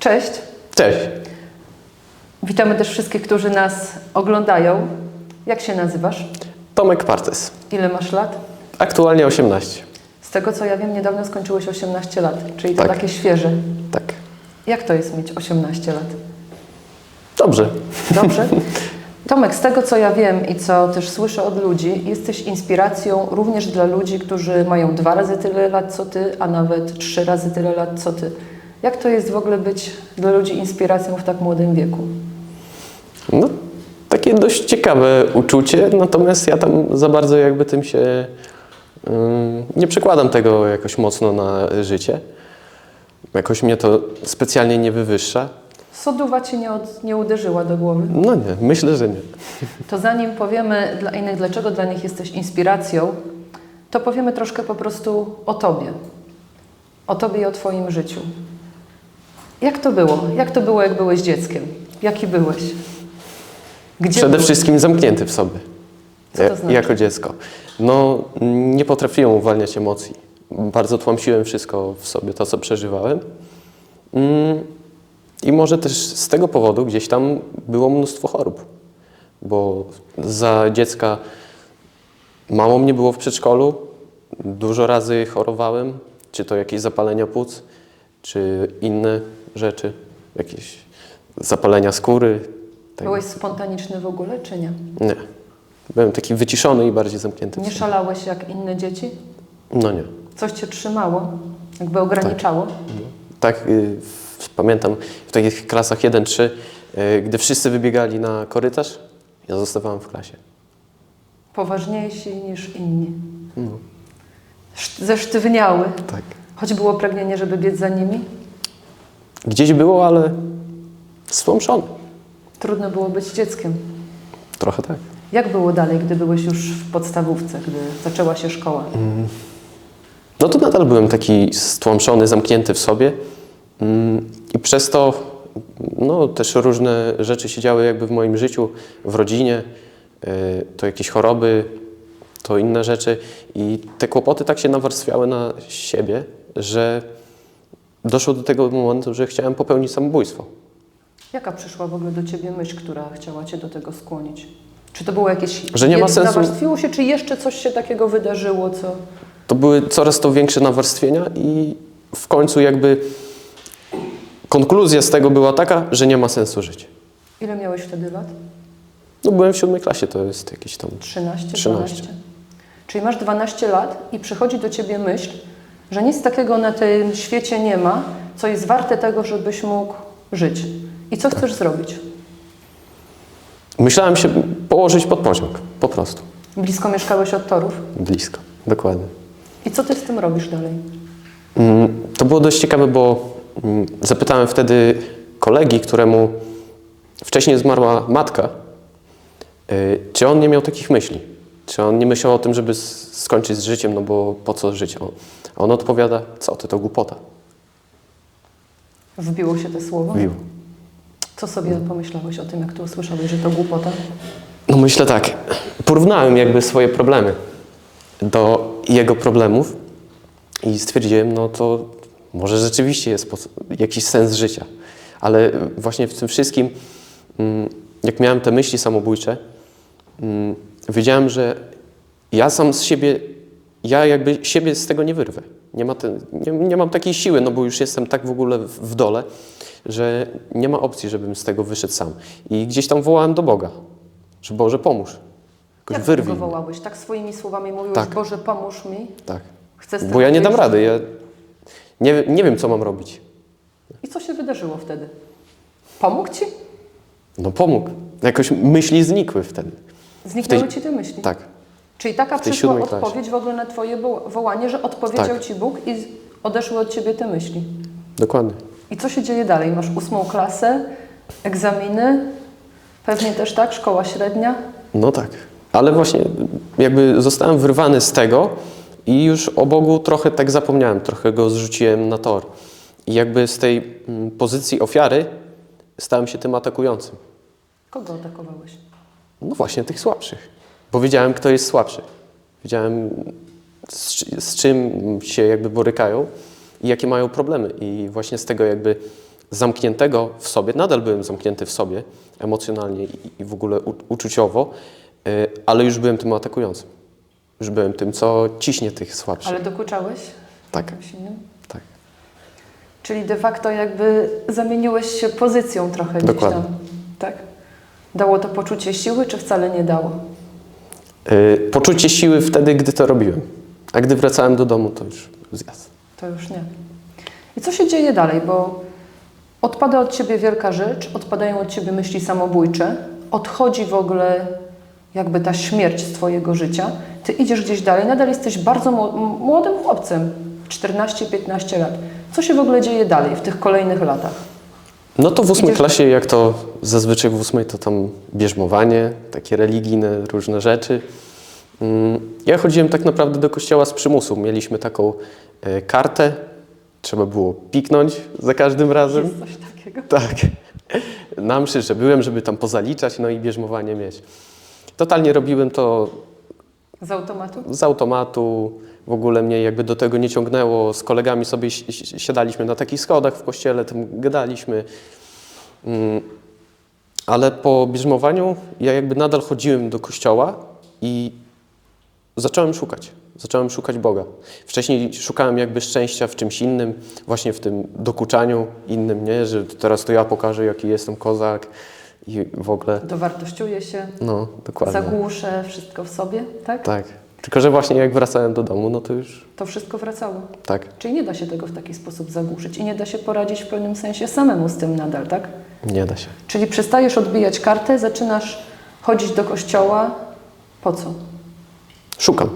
Cześć. Cześć. Witamy też wszystkich, którzy nas oglądają. Jak się nazywasz? Tomek Partes. Ile masz lat? Aktualnie 18. Z tego co ja wiem, niedawno skończyłeś 18 lat, czyli to Tak. takie świeże. Tak. Jak to jest mieć 18 lat? Dobrze. Dobrze? Tomek, z tego co ja wiem i co też słyszę od ludzi, jesteś inspiracją również dla ludzi, którzy mają dwa razy tyle lat co ty, a nawet trzy razy tyle lat co ty. Jak to jest w ogóle być dla ludzi inspiracją w tak młodym wieku? No, takie dość ciekawe uczucie, natomiast ja tam za bardzo jakby tym się nie przekładam tego jakoś mocno na życie. Jakoś mnie to specjalnie nie wywyższa. Soduwa cię nie, od, nie uderzyła do głowy? No nie, myślę, że nie. To zanim powiemy dla innych, dlaczego dla nich jesteś inspiracją, to powiemy troszkę po prostu o Tobie. O Tobie i o Twoim życiu. Jak to było? Jak to było, jak byłeś dzieckiem? Jaki byłeś? Gdzie Przede byłeś? wszystkim zamknięty w sobie. Co to Ja- znaczy? Jako dziecko. No, nie potrafiłem uwalniać emocji. Bardzo tłamsiłem wszystko w sobie, to co przeżywałem. Mm, I może też z tego powodu gdzieś tam było mnóstwo chorób. Bo za dziecka mało mnie było w przedszkolu, dużo razy chorowałem, czy to jakieś zapalenia płuc, czy inne rzeczy, jakieś zapalenia skóry. tego. Byłeś spontaniczny w ogóle, czy nie? Nie. Byłem taki wyciszony i bardziej zamknięty. Nie szalałeś jak inne dzieci? No nie. Coś Cię trzymało? Jakby ograniczało? Tak, y, w, pamiętam w takich klasach 1-3, y, gdy wszyscy wybiegali na korytarz, ja zostawałem w klasie. Poważniejsi niż inni? No, Sz- Zesztywniały? tak. Choć było pragnienie, żeby biec za nimi? Gdzieś było, ale stłamszony. Trudno było być dzieckiem. Trochę tak. Jak było dalej, gdy byłeś już w podstawówce, gdy zaczęła się szkoła? No to nadal byłem taki stłamszony, zamknięty w sobie mm, i przez to no, też różne rzeczy się działy jakby w moim życiu, w rodzinie, y, to jakieś choroby, to inne rzeczy i te kłopoty tak się nawarstwiały na siebie, że doszło do tego momentu, że chciałem popełnić samobójstwo. Jaka przyszła w ogóle do Ciebie myśl, która chciała Cię do tego skłonić? Czy to było jakieś... Że nie ma sensu- Nawarstwiło się, czy jeszcze coś się takiego wydarzyło, co... To były coraz to większe nawarstwienia i w końcu jakby konkluzja z tego była taka, że nie ma sensu żyć. Ile miałeś wtedy lat? No byłem w siódmej klasie, to jest jakieś tam 13, 13. 12? Czyli masz 12 lat i przychodzi do Ciebie myśl, że nic takiego na tym świecie nie ma, co jest warte tego, żebyś mógł żyć. I co chcesz zrobić? Myślałem się położyć pod pociąg, po prostu. Blisko mieszkałeś od torów? Blisko, dokładnie. I co Ty z tym robisz dalej? Mm, To było dość ciekawe, bo mm, zapytałem wtedy kolegi, któremu wcześniej zmarła matka, y, czy on nie miał takich myśli. Czy on nie myślał o tym, żeby skończyć z życiem, no bo po co żyć? A on odpowiada, co ty, to głupota. Wbiło się te słowo? Mówił. Co sobie pomyślałeś o tym, jak to usłyszałeś, że to głupota? No myślę tak, porównałem jakby swoje problemy do jego problemów i stwierdziłem, no to może rzeczywiście jest jakiś sens życia. Ale właśnie w tym wszystkim, mm, jak miałem te myśli samobójcze, mm, wiedziałem, że ja sam z siebie, ja jakby siebie z tego nie wyrwę. Nie, ma te, nie, nie mam takiej siły, no bo już jestem tak w ogóle w, w dole, że nie ma opcji, żebym z tego wyszedł sam. I gdzieś tam wołałem do Boga, że Boże pomóż, jakoś Jak wyrwij go wołałeś? Tak swoimi słowami mówiłeś, Tak. Boże pomóż mi, Tak. chcę z Bo ja nie dam rady, ja nie, nie wiem, co mam robić. I co się wydarzyło wtedy? Pomógł Ci? No pomógł. Jakoś myśli znikły wtedy. Zniknęły tej- Ci te myśli? Tak. Czyli taka przyszła klasie. odpowiedź w ogóle na Twoje wo- wołanie, że odpowiedział Tak. Ci Bóg i odeszły od Ciebie te myśli. Dokładnie. I co się dzieje dalej? Masz ósmą klasę, egzaminy, pewnie też tak, szkoła średnia. No tak. Ale właśnie jakby zostałem wyrwany z tego i już o Bogu trochę tak zapomniałem, trochę go zrzuciłem na tor. I jakby z tej mm, pozycji ofiary stałem się tym atakującym. Kogo atakowałeś? No właśnie tych słabszych. Bo wiedziałem, kto jest słabszy. Wiedziałem, z, z czym się jakby borykają i jakie mają problemy. I właśnie z tego jakby zamkniętego w sobie, nadal byłem zamknięty w sobie emocjonalnie i, w ogóle u, uczuciowo, y, ale już byłem tym atakującym. Już byłem tym, co ciśnie tych słabszych. Ale dokuczałeś? Tak. Tak. Czyli de facto jakby zamieniłeś się pozycją trochę gdzieś Dokładnie. tam. Tak? Dało to poczucie siły, czy wcale nie dało? Y, poczucie siły wtedy, gdy to robiłem. A gdy wracałem do domu, to już zjazd. To już nie. I co się dzieje dalej? Bo odpada od ciebie wielka rzecz, odpadają od ciebie myśli samobójcze, odchodzi w ogóle jakby ta śmierć z twojego życia. Ty idziesz gdzieś dalej, nadal jesteś bardzo młodym chłopcem, 14-15 lat. Co się w ogóle dzieje dalej w tych kolejnych latach? No to w ósmej Idziesz- klasie, jak to zazwyczaj w ósmej, to tam bierzmowanie, takie religijne różne rzeczy. Mm, Ja chodziłem tak naprawdę do kościoła z przymusu. Mieliśmy taką e, kartę, trzeba było piknąć za każdym razem. Jest coś takiego? Tak. Na mszy, że byłem, żeby tam pozaliczać, no i bierzmowanie mieć. Totalnie robiłem to Z automatu? z automatu, w ogóle mnie jakby do tego nie ciągnęło. Z kolegami sobie si- si- siadaliśmy na takich schodach w kościele, tam gadaliśmy. Ale po bierzmowaniu ja jakby nadal chodziłem do kościoła i zacząłem szukać. Zacząłem szukać Boga. Wcześniej szukałem jakby szczęścia w czymś innym, właśnie w tym dokuczaniu innym, nie? Że teraz to ja pokażę, jaki jestem kozak i w ogóle, Dowartościuje się, no dokładnie. zagłuszę wszystko w sobie, tak? Tak. Tylko, że właśnie jak wracałem do domu, no to już To wszystko wracało. tak, Czyli nie da się tego w taki sposób zagłuszyć i nie da się poradzić w pewnym sensie samemu z tym nadal, tak? Nie da się. Czyli przestajesz odbijać kartę, zaczynasz chodzić do kościoła. Po co? Szukam.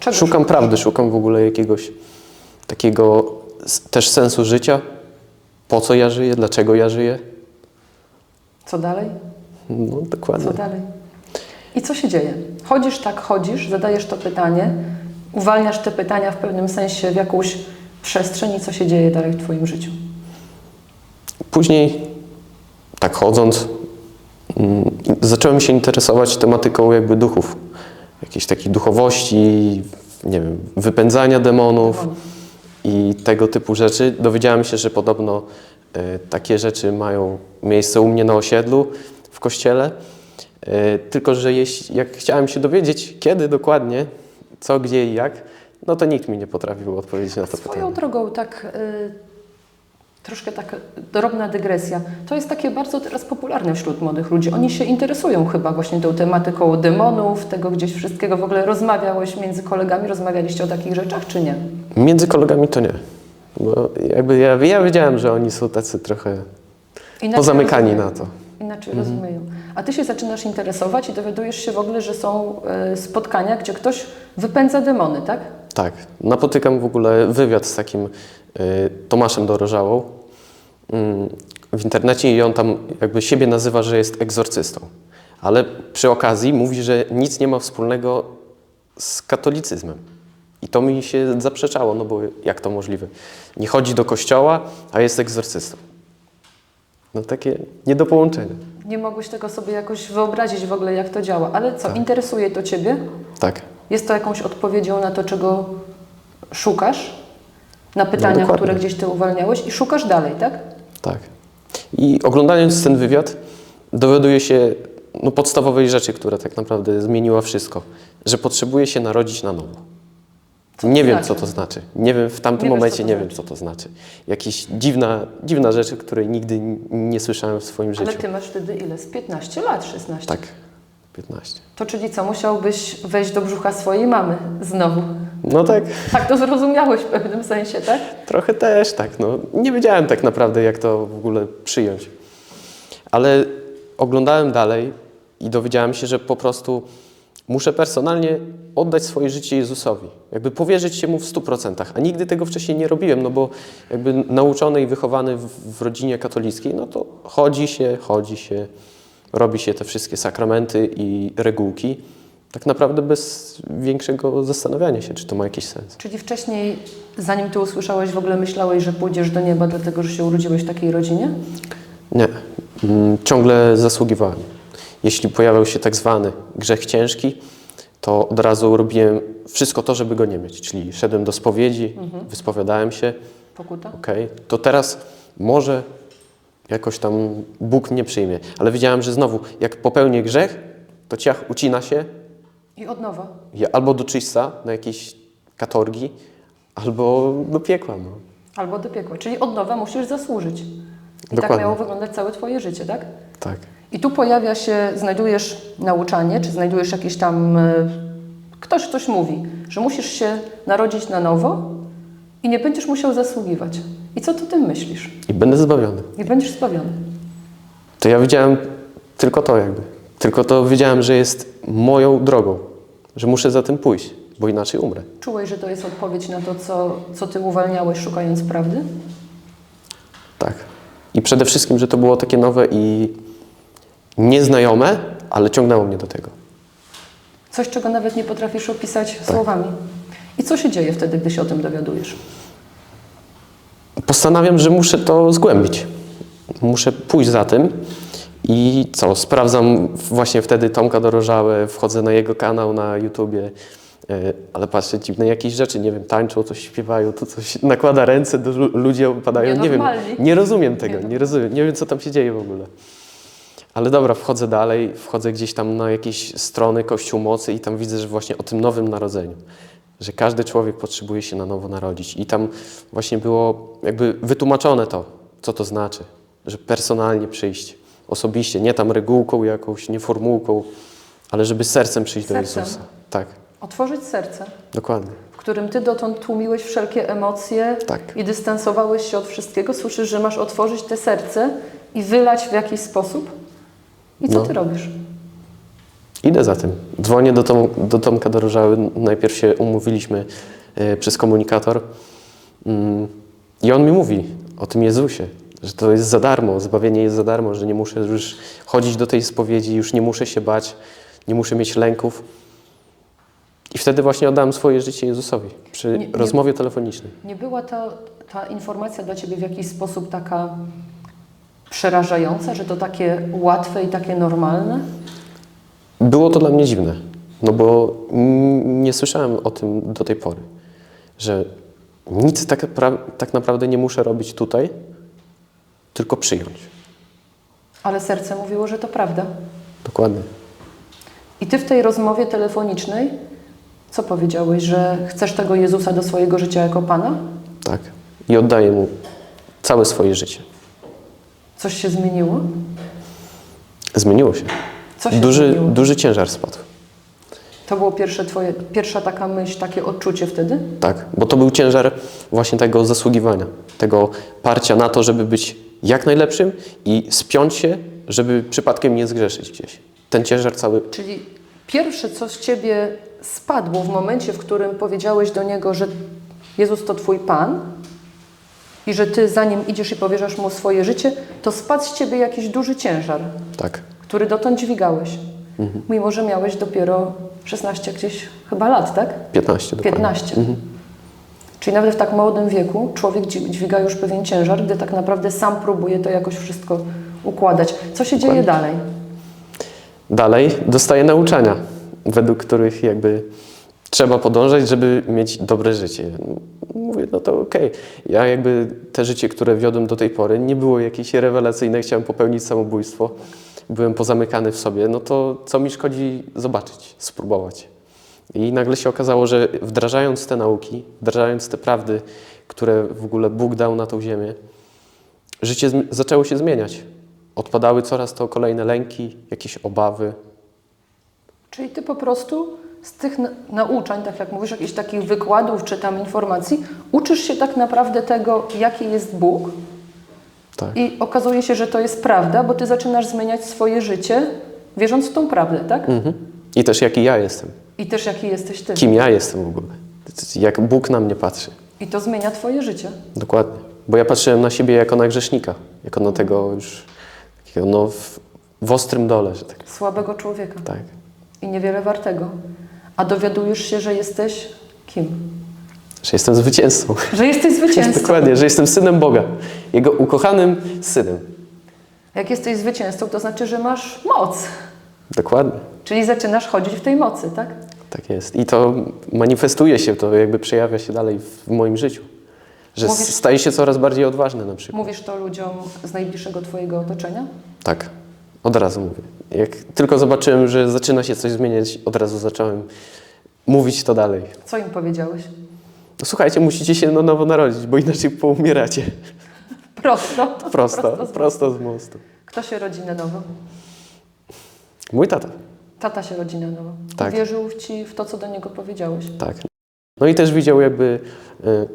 Czego szukam szukasz? prawdy, szukam w ogóle jakiegoś takiego też sensu życia. Po co ja żyję, dlaczego ja żyję. Co dalej? No dokładnie. Co dalej? I co się dzieje? Chodzisz tak, chodzisz, zadajesz to pytanie, uwalniasz te pytania w pewnym sensie w jakąś przestrzeń i co się dzieje dalej w Twoim życiu? Później, tak chodząc, mm, zacząłem się interesować tematyką jakby duchów. Jakiejś takiej duchowości, nie wiem, wypędzania demonów. i tego typu rzeczy. Dowiedziałem się, że podobno e, takie rzeczy mają miejsce u mnie na osiedlu, w kościele. E, tylko, że jeśli, jak chciałem się dowiedzieć, kiedy dokładnie, co, gdzie i jak, no to nikt mi nie potrafił odpowiedzieć na to Swoją pytanie. drogą, tak y, troszkę tak drobna dygresja. To jest takie bardzo teraz popularne wśród młodych ludzi. Oni się interesują chyba właśnie tą tematyką demonów, tego gdzieś wszystkiego. W ogóle rozmawiałeś między kolegami, rozmawialiście o takich rzeczach, czy nie? Między kolegami to nie. Bo jakby ja, ja wiedziałem, że oni są tacy trochę Inaczej pozamykani rozumieją. na to. Inaczej rozumieją. A ty się zaczynasz interesować i dowiadujesz się w ogóle, że są y, spotkania, gdzie ktoś wypędza demony, tak? Tak, napotykam w ogóle wywiad z takim y, Tomaszem Dorożałą mm, w internecie i on tam jakby siebie nazywa, że jest egzorcystą. Ale przy okazji mówi, że nic nie ma wspólnego z katolicyzmem. I to mi się zaprzeczało, no bo jak to możliwe? Nie chodzi do kościoła, a jest egzorcystą. No takie nie do połączenia. Nie mogłeś tego sobie jakoś wyobrazić w ogóle, jak to działa. Ale co, Tak. interesuje to ciebie? Tak. Jest to jakąś odpowiedzią na to, czego szukasz? Na pytania, dokładnie. które gdzieś ty uwalniałeś i szukasz dalej, tak? Tak. I oglądając ten wywiad, dowiaduję się no, podstawowej rzeczy, która tak naprawdę zmieniła wszystko. Że potrzebuję się narodzić na nowo. Co nie wiem, znaczy? co to znaczy. Nie wiem, w tamtym Nie wiesz, momencie to nie wiem, znaczy. co to znaczy. Jakaś dziwna, dziwna rzecz, której nigdy nie słyszałem w swoim Ale życiu. ty masz wtedy ile? Z 15 lat, 16. Tak, 15. To czyli co, musiałbyś wejść do brzucha swojej mamy znowu. No tak, Tak to zrozumiałeś w pewnym sensie, tak? trochę też tak. No. Nie wiedziałem tak naprawdę, jak to w ogóle przyjąć. Ale oglądałem dalej i dowiedziałem się, że po prostu muszę personalnie oddać swoje życie Jezusowi. Jakby powierzyć się Mu w 100%. A nigdy tego wcześniej nie robiłem, no bo jakby nauczony i wychowany w, w rodzinie katolickiej, no to chodzi się, chodzi się, robi się te wszystkie sakramenty i regułki. Tak naprawdę bez większego zastanawiania się, czy to ma jakiś sens. Czyli wcześniej, zanim ty usłyszałeś, w ogóle myślałeś, że pójdziesz do nieba, dlatego że się urodziłeś w takiej rodzinie? Nie, Mm, ciągle zasługiwałem. Jeśli pojawiał się tak zwany grzech ciężki, to od razu robiłem wszystko to, żeby go nie mieć. Czyli szedłem do spowiedzi, wyspowiadałem się, Pokuta? okej, to teraz może jakoś tam Bóg mnie przyjmie. Ale wiedziałem, że znowu, jak popełnię grzech, to ciach ucina się I od nowa. albo do czyśca na jakieś katorgi, albo do piekła. No. Albo do piekła. Czyli od nowa musisz zasłużyć. I tak Dokładnie. miało wyglądać całe Twoje życie, tak? Tak. I tu pojawia się, znajdujesz nauczanie, czy znajdujesz jakieś tam. e, Ktoś coś mówi, że musisz się narodzić na nowo i nie będziesz musiał zasługiwać. I co ty o tym myślisz? I będę zbawiony. I będziesz zbawiony. To ja wiedziałem tylko to jakby. Tylko to wiedziałem, że jest moją drogą. Że muszę za tym pójść, bo inaczej umrę. Czułeś, że to jest odpowiedź na to, co, co ty uwalniałeś, szukając prawdy? Tak. I przede wszystkim, że to było takie nowe i nieznajome, ale ciągnęło mnie do tego. Coś, czego nawet nie potrafisz opisać słowami. I co się dzieje wtedy, gdy się o tym dowiadujesz? Postanawiam, że muszę to zgłębić. Muszę pójść za tym. I co? Sprawdzam właśnie wtedy Tomka Dorożałę, wchodzę na jego kanał na YouTubie, e, ale patrzę, dziwne jakieś rzeczy, nie wiem, tańczą, coś śpiewają, tu coś nakłada ręce, do lu- ludzie opadają, nie wiem, nie rozumiem tego, Nie. nie rozumiem, nie wiem, co tam się dzieje w ogóle. Ale dobra, wchodzę dalej, wchodzę gdzieś tam na jakieś strony Kościół Mocy i tam widzę, że właśnie o tym nowym narodzeniu, że każdy człowiek potrzebuje się na nowo narodzić. I tam właśnie było jakby wytłumaczone to, co to znaczy, że personalnie przyjść, osobiście, nie tam regułką jakąś, nie formułką, ale żeby sercem przyjść do Sercem. Jezusa. Tak, Otworzyć serce, dokładnie. w którym ty dotąd tłumiłeś wszelkie emocje Tak. i dystansowałeś się od wszystkiego. Słyszysz, że masz otworzyć te serce i wylać w jakiś sposób? I co No. ty robisz? Idę za tym. Dzwonię do, Tom, do Tomka Dorożały. Najpierw się umówiliśmy e, przez komunikator. Mm, I on mi mówi o tym Jezusie, że to jest za darmo, zbawienie jest za darmo, że nie muszę już chodzić do tej spowiedzi, już nie muszę się bać, nie muszę mieć lęków. I wtedy właśnie oddałem swoje życie Jezusowi przy Nie- nie- rozmowie telefonicznej. Nie była ta, ta informacja dla ciebie w jakiś sposób taka przerażająca, że to takie łatwe i takie normalne? Było to dla mnie dziwne, no bo nie słyszałem o tym do tej pory, że nic tak, tak naprawdę nie muszę robić tutaj, tylko przyjąć. Ale serce mówiło, że to prawda. Dokładnie. I ty w tej rozmowie telefonicznej co powiedziałeś, że chcesz tego Jezusa do swojego życia jako Pana? Tak. I oddaję Mu całe swoje życie. Coś się zmieniło? Zmieniło się. Co się Duży, zmieniło? duży ciężar spadł. To było pierwsze twoje, pierwsza taka myśl, takie odczucie wtedy? Tak, bo to był ciężar właśnie tego zasługiwania, tego parcia na to, żeby być jak najlepszym i spiąć się, żeby przypadkiem nie zgrzeszyć gdzieś. Ten ciężar cały Czyli pierwsze, co z ciebie spadło w momencie, w którym powiedziałeś do Niego, że Jezus to twój Pan i że ty za Nim idziesz i powierzasz Mu swoje życie, to spadł z ciebie jakiś duży ciężar, Tak, który dotąd dźwigałeś. Mimo, że miałeś dopiero 16 gdzieś chyba lat, tak? 15 dokładnie. 15. Czyli nawet w tak młodym wieku człowiek dź- dźwiga już pewien ciężar, gdy tak naprawdę sam próbuje to jakoś wszystko układać. Co się dzieje dalej? Dalej dostaję nauczania, według których jakby trzeba podążać, żeby mieć dobre życie. Mówię, no to okej. Ja jakby te życie, które wiodłem do tej pory, nie było jakieś rewelacyjne, chciałem popełnić samobójstwo, byłem pozamykany w sobie, no to co mi szkodzi zobaczyć, spróbować. I nagle się okazało, że wdrażając te nauki, wdrażając te prawdy, które w ogóle Bóg dał na tą ziemię, życie zaczęło się zmieniać. Odpadały coraz to kolejne lęki, jakieś obawy. Czyli ty po prostu z tych na- nauczań, tak jak mówisz, jakichś takich wykładów czy tam informacji, uczysz się tak naprawdę tego, jaki jest Bóg Tak, i okazuje się, że to jest prawda, bo ty zaczynasz zmieniać swoje życie, wierząc w tą prawdę, tak? mhm. I też jaki ja jestem. I też jaki jesteś ty. Kim ja jestem w ogóle. Jak Bóg na mnie patrzy. I to zmienia twoje życie. Dokładnie. Bo ja patrzyłem na siebie jako na grzesznika. Jako na tego już takiego no, w, w ostrym dole, że tak. Słabego człowieka. tak. i niewiele wartego. A dowiadujesz się, że jesteś kim? Że jestem zwycięzcą. Że jesteś zwycięzcą. Dokładnie, że jestem synem Boga. Jego ukochanym synem. Jak jesteś zwycięzcą, to znaczy, że masz moc. Dokładnie. Czyli zaczynasz chodzić w tej mocy, tak? Tak jest. I to manifestuje się, to jakby przejawia się dalej w moim życiu. Że Mówisz- staje się coraz bardziej odważny na przykład. Mówisz to ludziom z najbliższego Twojego otoczenia? Tak, od razu mówię. Jak tylko zobaczyłem, że zaczyna się coś zmieniać, od razu zacząłem mówić to dalej. Co im powiedziałeś? Słuchajcie, musicie się na nowo narodzić, bo inaczej poumieracie. Prosto. Prosto, z- prosto z mostu. Kto się rodzi na nowo? Mój tata, Tata się rodzi na nowo. Tak. Wierzył w Ci w to, co do niego powiedziałeś. tak. No i też widział jakby y,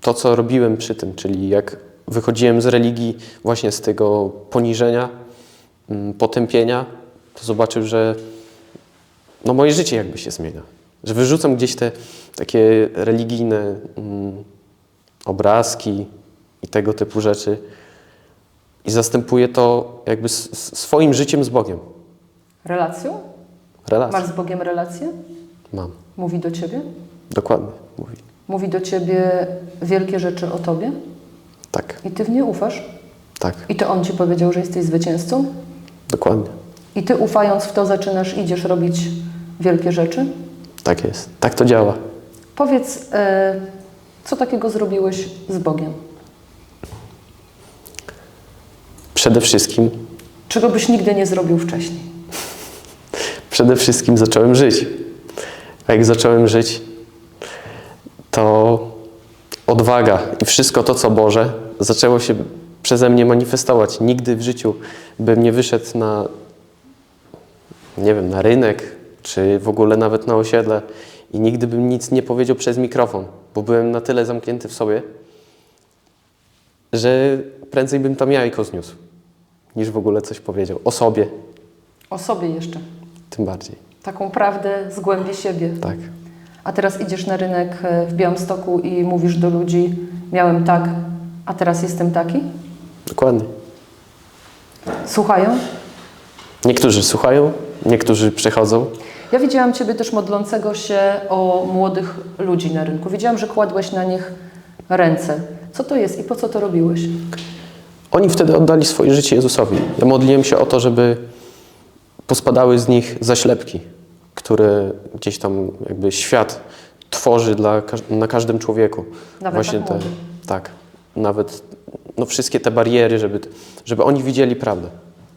to, co robiłem przy tym, czyli jak wychodziłem z religii właśnie z tego poniżenia, mm, potępienia, to zobaczył, że no moje życie jakby się zmienia. Że wyrzucam gdzieś te takie religijne mm, obrazki i tego typu rzeczy i zastępuję to jakby swoim życiem z Bogiem. Relacją? Relację. Masz z Bogiem relację? Mam. Mówi do Ciebie? Dokładnie. Mówi. Mówi do Ciebie wielkie rzeczy o Tobie? Tak, I Ty w nie ufasz? tak, I to On Ci powiedział, że jesteś zwycięzcą? dokładnie. I Ty ufając w to zaczynasz, idziesz robić wielkie rzeczy? Tak jest. Tak to działa. Powiedz, e, co takiego zrobiłeś z Bogiem? Przede wszystkim, Czego byś nigdy nie zrobił wcześniej? przede wszystkim zacząłem żyć. A jak zacząłem żyć, to odwaga i wszystko to, co Boże, zaczęło się przeze mnie manifestować. Nigdy w życiu bym nie wyszedł na, nie wiem, na rynek, czy w ogóle nawet na osiedle i nigdy bym nic nie powiedział przez mikrofon, bo byłem na tyle zamknięty w sobie, że prędzej bym tam jajko zniósł, niż w ogóle coś powiedział. O sobie O sobie jeszcze. tym bardziej. Taką prawdę z głębi siebie. Tak. A teraz idziesz na rynek e, w Białymstoku i mówisz do ludzi, miałem tak, a teraz jestem taki? Dokładnie. Słuchają? Niektórzy słuchają, niektórzy przechodzą. Ja widziałam Ciebie też modlącego się o młodych ludzi na rynku. Widziałam, że kładłeś na nich ręce. Co to jest i po co to robiłeś? Oni wtedy oddali swoje życie Jezusowi. Ja modliłem się o to, żeby pospadały z nich zaślepki, które gdzieś tam jakby świat tworzy dla, na każdym człowieku. Nawet tak te, tak, nawet no, wszystkie te bariery, żeby, żeby oni widzieli prawdę.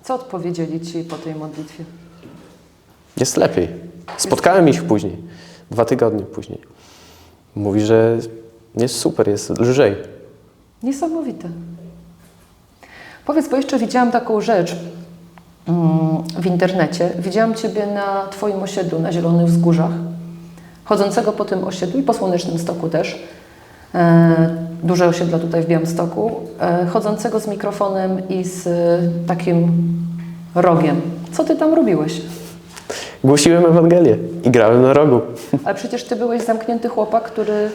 Co odpowiedzieli Ci po tej modlitwie? Jest lepiej. Spotkałem ich później, dwa tygodnie później. Mówi, że jest super, jest lżej. Niesamowite. Powiedz, bo jeszcze widziałam taką rzecz mm, w internecie. Widziałam Ciebie na Twoim osiedlu, na Zielonych Wzgórzach, chodzącego po tym osiedlu i po Słonecznym Stoku też. E, duże osiedla tutaj w Białymstoku, e, chodzącego z mikrofonem i z takim rogiem. Co Ty tam robiłeś? Głosiłem Ewangelię i grałem na rogu. Ale przecież Ty byłeś zamknięty chłopak, który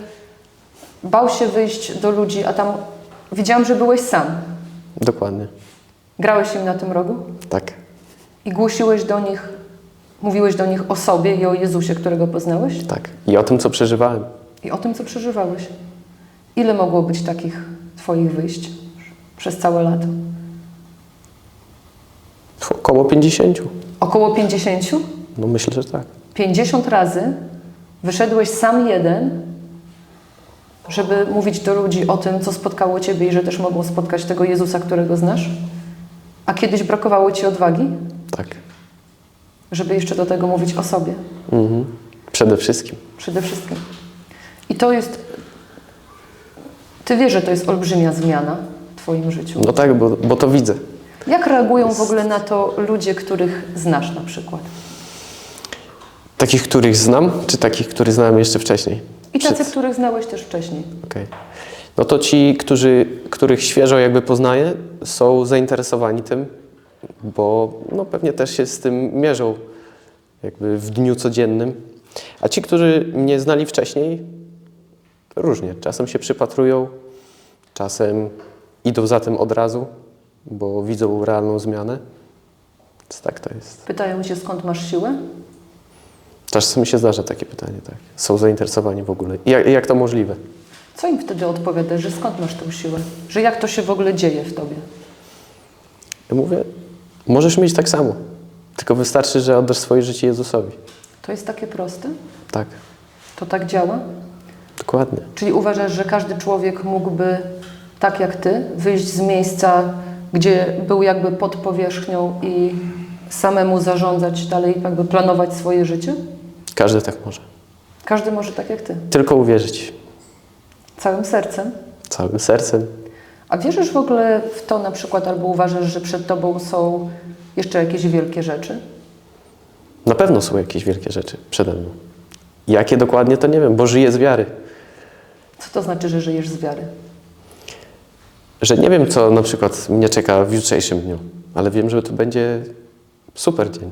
bał się wyjść do ludzi, a tam widziałam, że byłeś sam. Dokładnie, Grałeś im na tym rogu? tak. I głosiłeś do nich, mówiłeś do nich o sobie i o Jezusie, którego poznałeś Tak. I o tym, co przeżywałem. i o tym, co przeżywałeś. Ile mogło być takich Twoich wyjść przez całe lato? Około 50. Około 50? No myślę, że tak. 50 razy wyszedłeś sam jeden, żeby mówić do ludzi o tym, co spotkało Ciebie i że też mogą spotkać tego Jezusa, którego znasz? A kiedyś brakowało Ci odwagi, Tak. żeby jeszcze do tego mówić o sobie? Mhm. Przede wszystkim. Przede wszystkim. I to jest. Ty wiesz, że to jest olbrzymia zmiana w Twoim życiu. No tak, bo, bo to widzę. Jak reagują w ogóle na to ludzie, których znasz na przykład? Takich, których znam, czy takich, których znałem jeszcze wcześniej? I tacy, Przed- których znałeś też wcześniej. Okej. No to ci, którzy, których świeżo jakby poznaję, są zainteresowani tym, bo no pewnie też się z tym mierzą jakby w dniu codziennym. A ci, którzy mnie znali wcześniej, różnie. Czasem się przypatrują, czasem idą za tym od razu, bo widzą realną zmianę. Więc tak to jest. Pytają cię, skąd masz siłę? Czasem się zdarza takie pytanie, tak. Są zainteresowani w ogóle. Jak, jak to możliwe? Co im wtedy odpowiadasz, że skąd masz tą siłę? Że jak to się w ogóle dzieje w tobie? Ja mówię, możesz mieć tak samo, tylko wystarczy, że oddasz swoje życie Jezusowi. To jest takie proste? Tak, To tak działa? Dokładnie. Czyli uważasz, że każdy człowiek mógłby, tak jak ty, wyjść z miejsca, gdzie był jakby pod powierzchnią i samemu zarządzać dalej, jakby planować swoje życie? Każdy tak może. Każdy może tak jak ty, Tylko uwierzyć całym sercem. całym sercem. A wierzysz w ogóle w to na przykład, albo uważasz, że przed tobą są jeszcze jakieś wielkie rzeczy? Na pewno są jakieś wielkie rzeczy przede mną. Jakie dokładnie, to nie wiem, bo żyję z wiary. Co to znaczy, że żyjesz z wiary? Że nie wiem, co na przykład mnie czeka w jutrzejszym dniu, ale wiem, że to będzie super dzień.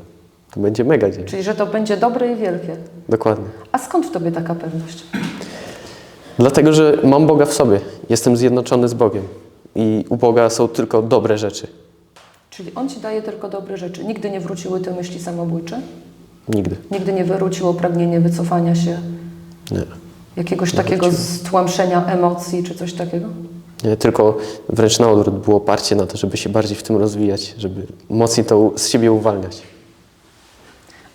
To będzie mega dzień. Czyli, że to będzie dobre i wielkie. Dokładnie. A skąd w tobie taka pewność? Dlatego, że mam Boga w sobie. Jestem zjednoczony z Bogiem. I u Boga są tylko dobre rzeczy. Czyli On ci daje tylko dobre rzeczy. Nigdy nie wróciły te myśli samobójcze? Nigdy. Nigdy nie wróciło pragnienie wycofania się, Nie. jakiegoś Nie takiego wróciło. stłamszenia emocji czy coś takiego? Nie, tylko wręcz na odwrót było parcie na to, żeby się bardziej w tym rozwijać, żeby mocniej to z siebie uwalniać.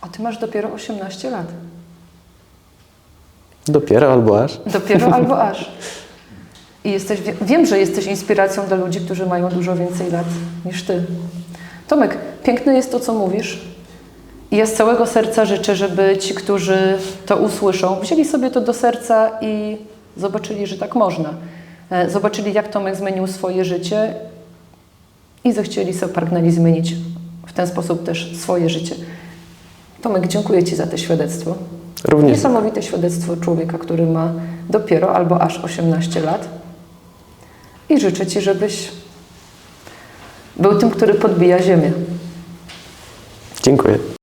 A ty masz dopiero 18 lat. Dopiero albo aż. Dopiero albo aż. I jesteś, wie- wiem, że jesteś inspiracją dla ludzi, którzy mają dużo więcej lat niż ty. Tomek, piękne jest to, co mówisz. I ja z całego serca życzę, żeby ci, którzy to usłyszą, wzięli sobie to do serca i zobaczyli, że tak można. E, Zobaczyli, jak Tomek zmienił swoje życie i zechcieli sobie, pragnęli zmienić w ten sposób też swoje życie. Tomek, dziękuję Ci za to świadectwo. Również. Niesamowite świadectwo człowieka, który ma dopiero albo aż 18 lat. I życzę Ci, żebyś był tym, który podbija ziemię. Dziękuję.